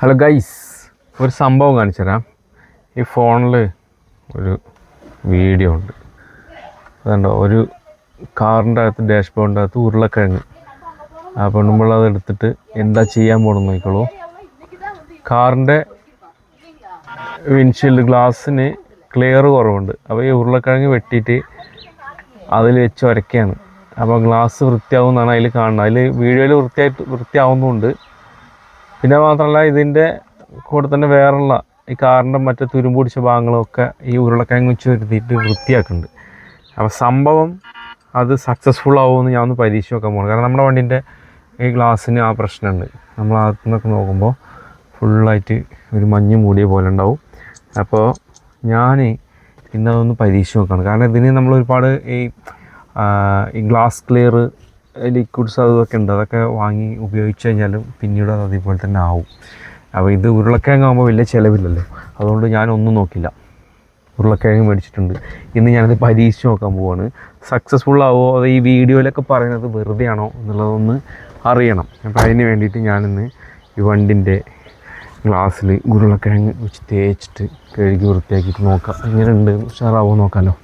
Hello guys ഒരു സംഭവം കാണിച്ചു തരാം ഈ ഫോണിൽ ഒരു വീഡിയോ ഉണ്ട്. അതുണ്ടോ ഒരു കാറിന്റെ അകത്ത് ഡാഷ്ബോർഡിന്റെ അകത്ത് ഉരുളക്കിഴങ്ങ്. അപ്പോൾ നമ്മൾ അത് എടുത്തിട്ട് എന്താ ചെയ്യാൻ പോകണമെന്ന് നോക്കിക്കോളൂ. കാറിന്റെ വിൻഷീൽഡ് ഗ്ലാസ്സിന് ക്ലിയർ കുറവുണ്ട്. അപ്പോൾ ഈ ഉരുളക്കിഴങ്ങ് വെട്ടിയിട്ട് അതിൽ വെച്ച് ഉരയ്ക്കുകയാണ്. അപ്പോൾ ഗ്ലാസ് വൃത്തിയാവും എന്നാണ് അതിൽ കാണുന്നത്. അതിൽ വീഡിയോയിൽ വൃത്തിയായിട്ട് വൃത്തിയാവുന്നുണ്ട്. പിന്നെ മാത്രമല്ല ഇതിന്റെ കൂടെ തന്നെ വേറെയുള്ള ഈ കാറിന്റെ മറ്റേ തുരുമ്പുടിച്ച ഭാഗങ്ങളൊക്കെ ഈ ഉരുളക്കിഴങ്ങ് വെച്ച് വരുത്തിയിട്ട് വൃത്തിയാക്കുന്നുണ്ട്. അപ്പോൾ സംഭവം അത് സക്സസ്ഫുൾ ആവുമെന്ന് ഞാൻ ഒന്ന് പരീക്ഷ നോക്കാൻ പോകണം കാരണം നമ്മുടെ വണ്ടീന്റെ ഈ ഗ്ലാസ്സിന് ആ പ്രശ്നമുണ്ട്. നമ്മൾ അകത്തു നിന്നൊക്കെ നോക്കുമ്പോൾ ഫുള്ളായിട്ട് ഒരു മഞ്ഞ് മൂടിയ പോലെ ഉണ്ടാവും. അപ്പോൾ ഞാൻ ഇന്നതൊന്ന് പരീക്ഷ നോക്കുകയാണ് കാരണം ഇതിന് നമ്മൾ ഒരുപാട് ഈ ഗ്ലാസ് ക്ലിയർ ലിക്വിഡ്സ് അതൊക്കെ ഉണ്ട് അതൊക്കെ വാങ്ങി ഉപയോഗിച്ച് കഴിഞ്ഞാലും പിന്നീട് അത് അതേപോലെ തന്നെ ആവും. അപ്പോൾ ഇത് ഉരുളക്കിഴങ്ങാകുമ്പോൾ വലിയ ചിലവില്ലല്ലോ. അതുകൊണ്ട് ഞാനൊന്നും നോക്കില്ല ഉരുളക്കിഴങ്ങ് മേടിച്ചിട്ടുണ്ട്. ഇന്ന് ഞാനത് പരീക്ഷിച്ച് നോക്കാൻ പോവാണ്. സക്സസ്ഫുൾ ആവുമോ അത് ഈ വീഡിയോയിലൊക്കെ പറയുന്നത് വെറുതെ ആണോ എന്നുള്ളതൊന്ന് അറിയണം. അപ്പോൾ അതിന് വേണ്ടിയിട്ട് ഞാനിന്ന് ഈ വണ്ടിന്റെ ഗ്ലാസ്സിൽ ഉരുളക്കിഴങ്ങ് വെച്ച് തേച്ചിട്ട് കഴുകി വൃത്തിയാക്കിയിട്ട് നോക്കാം. എങ്ങനെയുണ്ട്? ഉഷാറാവോ നോക്കാമല്ലോ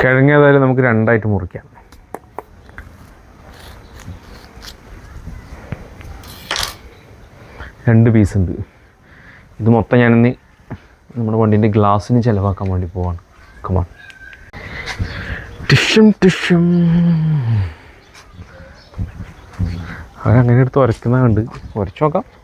കിഴങ്ങ് ഏതായാലും നമുക്ക് രണ്ടായിട്ട് മുറിക്കാം. രണ്ട് പീസ് ഉണ്ട്. ഇത് മൊത്തം ഞാനിന്ന് നമ്മുടെ വണ്ടീന്റെ ഗ്ലാസ്സിന് ചിലവാക്കാൻ വേണ്ടി പോവാണ്. കമാൺ ടിഷ്യം ടിഷ്യം. അവരങ്ങനെ എടുത്ത് ഉരക്കുന്ന കണ്ട്. നോക്കാം.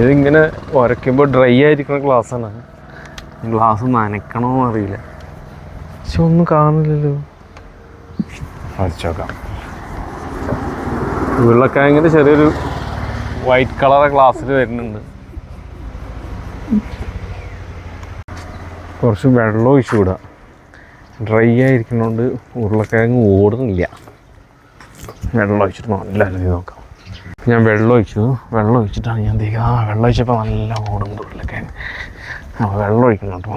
ഇതിങ്ങനെ ഉരയ്ക്കുമ്പോൾ ഡ്രൈ ആയിരിക്കുന്ന ഗ്ലാസ്സാണ് ഗ്ലാസ് നനയ്ക്കണോ അറിയില്ല. പക്ഷെ ഒന്നും കാണുന്നില്ലല്ലോ. വരച്ചോക്കാം ഉരുളക്കിഴങ്ങിന്റെ ചെറിയൊരു വൈറ്റ് കളർ ഗ്ലാസ്സിൽ വരുന്നുണ്ട്. കുറച്ച് വെള്ളം ഒഴിച്ചു കൂടാ ഡ്രൈ ആയിരിക്കുന്നതുകൊണ്ട് ഉരുളക്കിഴങ്ങ് ഓടുന്നില്ല. വെള്ളം ഒഴിച്ചിട്ട് നല്ല നോക്കാം. ഞാൻ വെള്ളം ഒഴിച്ചു. വെള്ളം ഒഴിച്ചിട്ടാണ് ഞാൻ ആ വെള്ളം ഒഴിച്ചപ്പോൾ നല്ല ഓടും തുള്ളിലൊക്കെ അപ്പോൾ വെള്ളം ഒഴിക്കണം കേട്ടോ.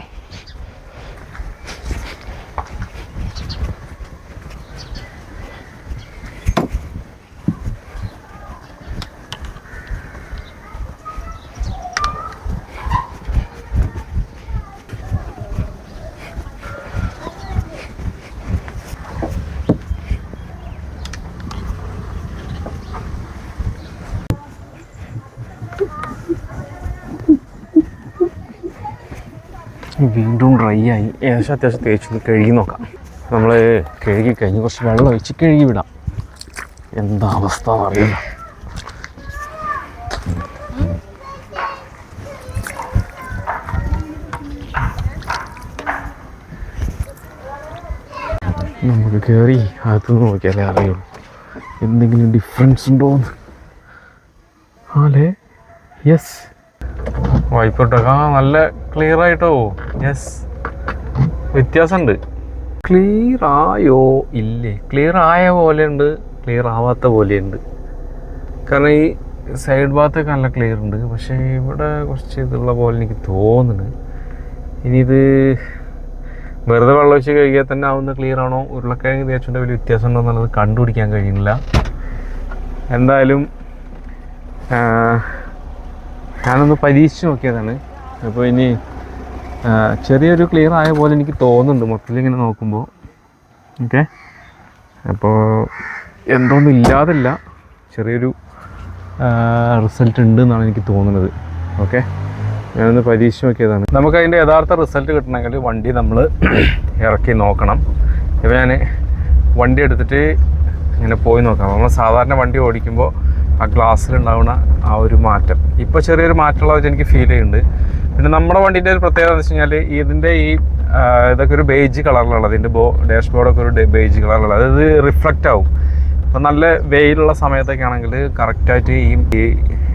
വീണ്ടും ഡ്രൈ ആയി. ഏകദേശം അത്യാവശ്യം തേച്ച് കഴുകി നോക്കാം. നമ്മൾ കഴുകി കഴിഞ്ഞ് കുറച്ച് വെള്ളം ഒഴിച്ച് കഴുകി വിടാം. എന്താ അവസ്ഥ എന്നറിയില്ല. നമുക്ക് കയറി അകത്തുനിന്ന് നോക്കിയാലേ അറിയുള്ളൂ. എന്തെങ്കിലും ഡിഫറൻസ് ഉണ്ടോന്ന്. ആലേ യെസ് വൈപ്പിട്ടൊക്കെ ആ നല്ല ക്ലിയർ ആയിട്ടോ? യെസ് വ്യത്യാസമുണ്ട്. ക്ലിയർ ആയോ? ഇല്ലേ. ക്ലിയർ ആയ പോലെ ഉണ്ട് ക്ലിയർ ആവാത്ത പോലെ ഉണ്ട് കാരണം ഈ സൈഡ് ഭാഗത്തൊക്കെ നല്ല ക്ലിയർ ഉണ്ട്. പക്ഷേ ഇവിടെ കുറച്ച് ഇതുള്ള പോലെ എനിക്ക് തോന്നുന്നു. ഇനി ഇത് വെറുതെ വെള്ളം ഒഴിച്ച് കഴുകിയാൽ തന്നെ ആവുന്ന ക്ലിയർ ആണോ? ഉരുളക്കിഴങ്ങ് തേച്ചുകൊണ്ട് വലിയ വ്യത്യാസം ഉണ്ടോ എന്നുള്ളത് കണ്ടുപിടിക്കാൻ കഴിയുന്നില്ല. എന്തായാലും ഞാനൊന്ന് പരീക്ഷിച്ച് നോക്കിയതാണ്. അപ്പോൾ ഇനി ചെറിയൊരു ക്ലിയർ ആയ പോലെ എനിക്ക് തോന്നുന്നുണ്ട് മൊത്തത്തിൽ ഇങ്ങനെ നോക്കുമ്പോൾ ഓക്കെ? അപ്പോൾ എന്തോന്നും ഇല്ലാതില്ല ചെറിയൊരു റിസൾട്ട് ഉണ്ട് എന്നാണ് എനിക്ക് തോന്നുന്നത്. ഓക്കെ? ഞാനൊന്ന് പരീക്ഷിച്ച് നോക്കിയതാണ്. നമുക്ക് അതിന്റെ യഥാർത്ഥ റിസൾട്ട് കിട്ടണമെങ്കിൽ വണ്ടി നമ്മൾ ഇറക്കി നോക്കണം. ഇപ്പോൾ ഞാൻ വണ്ടി എടുത്തിട്ട് ഇങ്ങനെ പോയി നോക്കാം. നമ്മൾ സാധാരണ വണ്ടി ഓടിക്കുമ്പോൾ ആ ഗ്ലാസ്സിലുണ്ടാവുന്ന ആ ഒരു മാറ്റം. ഇപ്പോൾ ചെറിയൊരു മാറ്റമുള്ളതായിട്ട് എനിക്ക് ഫീൽ ചെയ്യുന്നുണ്ട്. പിന്നെ നമ്മുടെ വണ്ടീന്റെ ഒരു പ്രത്യേകത എന്ന് വെച്ച് കഴിഞ്ഞാൽ ഇതിന്റെ ഈ ഇതൊക്കെ ഒരു ബേജ് കളറിലുള്ളത് ഇതിന്റെ ബോ ഡാഷ് ബോർഡൊക്കെ ഒരു ബേജ് കളറിലുള്ളത് അതായത് റിഫ്ലക്റ്റ് ആവും. അപ്പം നല്ല വെയിലുള്ള സമയത്തൊക്കെ ആണെങ്കിൽ കറക്റ്റായിട്ട് ഈ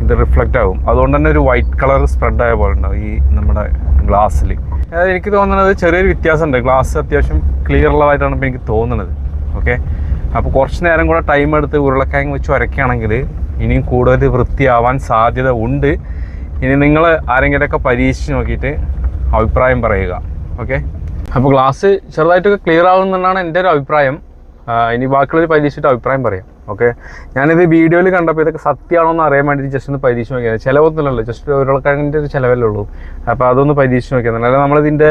ഇത് റിഫ്ലക്റ്റ് ആവും. അതുകൊണ്ട് തന്നെ ഒരു വൈറ്റ് കളർ സ്പ്രെഡ് ആയ പോലെ ഉണ്ടാവും ഈ നമ്മുടെ ഗ്ലാസ്സിൽ എനിക്ക് തോന്നുന്നത് ചെറിയൊരു വ്യത്യാസമുണ്ട്. ഗ്ലാസ് അത്യാവശ്യം ക്ലിയർ ഉള്ളതായിട്ടാണ് ഇപ്പോൾ എനിക്ക് തോന്നുന്നത്. ഓക്കെ അപ്പോൾ കുറച്ച് നേരം കൂടെ ടൈം എടുത്ത് ഉരുളക്കിഴങ്ങ് വെച്ച് ഉരയ്ക്കുകയാണെങ്കിൽ ഇനിയും കൂടുതൽ വൃത്തിയാവാൻ സാധ്യത ഉണ്ട്. ഇനി നിങ്ങൾ ആരെങ്കിലുമൊക്കെ പരീക്ഷിച്ച് നോക്കിയിട്ട് അഭിപ്രായം പറയുക. ഓക്കെ അപ്പോൾ ക്ലാസ് ചെറുതായിട്ടൊക്കെ ക്ലിയർ ആവുമെന്നാണ് എന്റെ ഒരു അഭിപ്രായം. ഇനി ബാക്കിയുള്ളവർ പരീക്ഷിച്ചിട്ട് അഭിപ്രായം പറയാം. ഓക്കെ ഞാനിത് വീഡിയോയിൽ കണ്ടപ്പോൾ ഇതൊക്കെ സത്യമാണോ എന്ന് അറിയാൻ വേണ്ടിയിട്ട് ജസ്റ്റ് ഒന്ന് പരീക്ഷിച്ച് നോക്കിയത്. ചിലവൊന്നുമില്ലല്ലോ. ജസ്റ്റ് ഒരാൾക്കാരന്റെ ഒരു ചിലവല്ലേ ഉള്ളൂ. അപ്പോൾ അതൊന്ന് പരീക്ഷിച്ച് നോക്കിയത്. അല്ലാതെ നമ്മളിതിന്റെ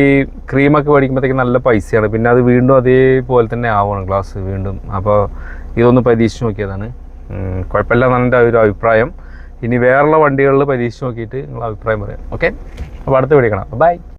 ഈ ക്രീമൊക്കെ മേടിക്കുമ്പോഴത്തേക്ക് നല്ല പൈസയാണ്. പിന്നെ അത് വീണ്ടും അതേപോലെ തന്നെ ആവണം ഗ്ലാസ് വീണ്ടും. അപ്പോൾ ഇതൊന്ന് പരീക്ഷിച്ച് നോക്കിയതാണ്. കുഴപ്പമില്ല എന്നാണ് എന്റെ ഒരു അഭിപ്രായം. ഇനി വേറെയുള്ള വണ്ടികളിൽ പരീക്ഷിച്ച് നോക്കിയിട്ട് നിങ്ങൾ അഭിപ്രായം പറയാം. ഓക്കെ അപ്പോൾ അടുത്ത് വിളിക്കണം കാണാം. ബൈ